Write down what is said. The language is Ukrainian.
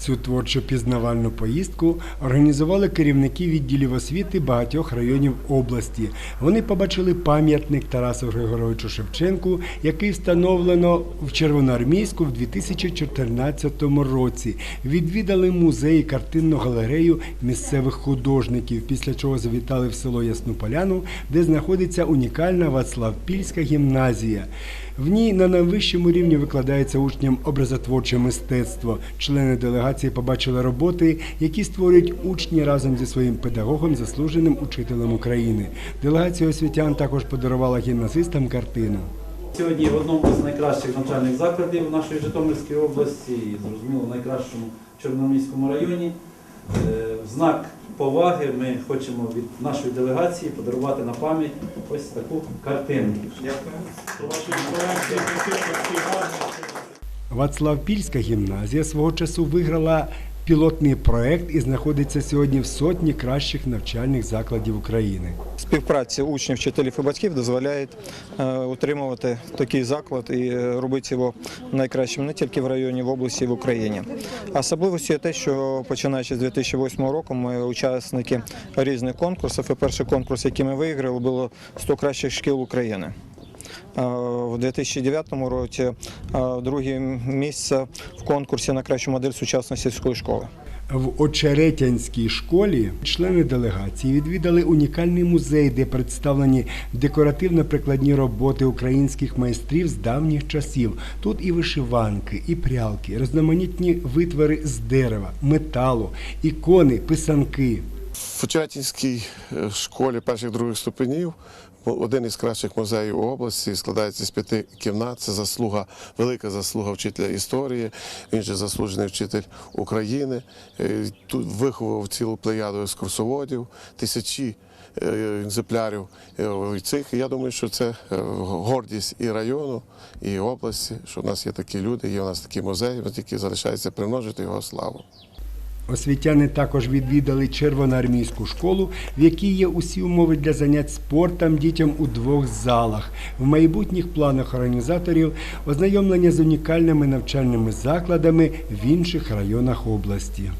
Цю творчо пізнавальну поїздку організували керівники відділів освіти багатьох районів області. Вони побачили пам'ятник Тарасу Григоровичу Шевченку, який встановлено в Червоноармійську в 2014 році. Відвідали музей картинну галерею місцевих художників, після чого завітали в село Ясну Поляну, де знаходиться унікальна Вацлавпільська гімназія. В ній на найвищому рівні викладається учням образотворче мистецтво. Члени делегації побачили роботи, які створюють учні разом зі своїм педагогом, заслуженим учителем України. Делегація освітян також подарувала гімназистам картину. Сьогодні в одному з найкращих навчальних закладів нашої Житомирської області, і зрозуміло, найкращому Чорноморському районі. Е, знак поваги ми хочемо від нашої делегації подарувати на пам'ять ось таку картину. Вацлавпільська гімназія свого часу виграла пілотний проект і знаходиться сьогодні в сотні кращих навчальних закладів України. Співпраця учнів, вчителів і батьків дозволяє е, утримувати такий заклад і е, робити його найкращим не тільки в районі, в області, в Україні. Особливістю є те, що починаючи з 2008 року ми учасники різних конкурсів. І перший конкурс, який ми виграли, було 100 кращих шкіл України. Е, В 2009 році е, друге місце в конкурсі на кращу модель сучасної сільської школи. В Очеретянській школі члени делегації відвідали унікальний музей, де представлені декоративно-прикладні роботи українських майстрів з давніх часів. Тут і вишиванки, і прялки, різноманітні витвори з дерева, металу, ікони, писанки. В Очеретинській е, школі перших других ступенів один із кращих музеїв області складається з п'яти кімнат. Це заслуга, велика заслуга вчителя історії. Він же заслужений вчитель України. Е, Тут виховав цілу плеяду екскурсоводів, тисячі е, екземплярів е, цих. Я думаю, що це гордість і району, і області, що в нас є такі люди, є у нас такі музеї, тільки залишається примножити його славу. Освітяни також відвідали червоноармійську школу, в якій є усі умови для занять спортом дітям у двох залах. В майбутніх планах організаторів ознайомлення з унікальними навчальними закладами в інших районах області.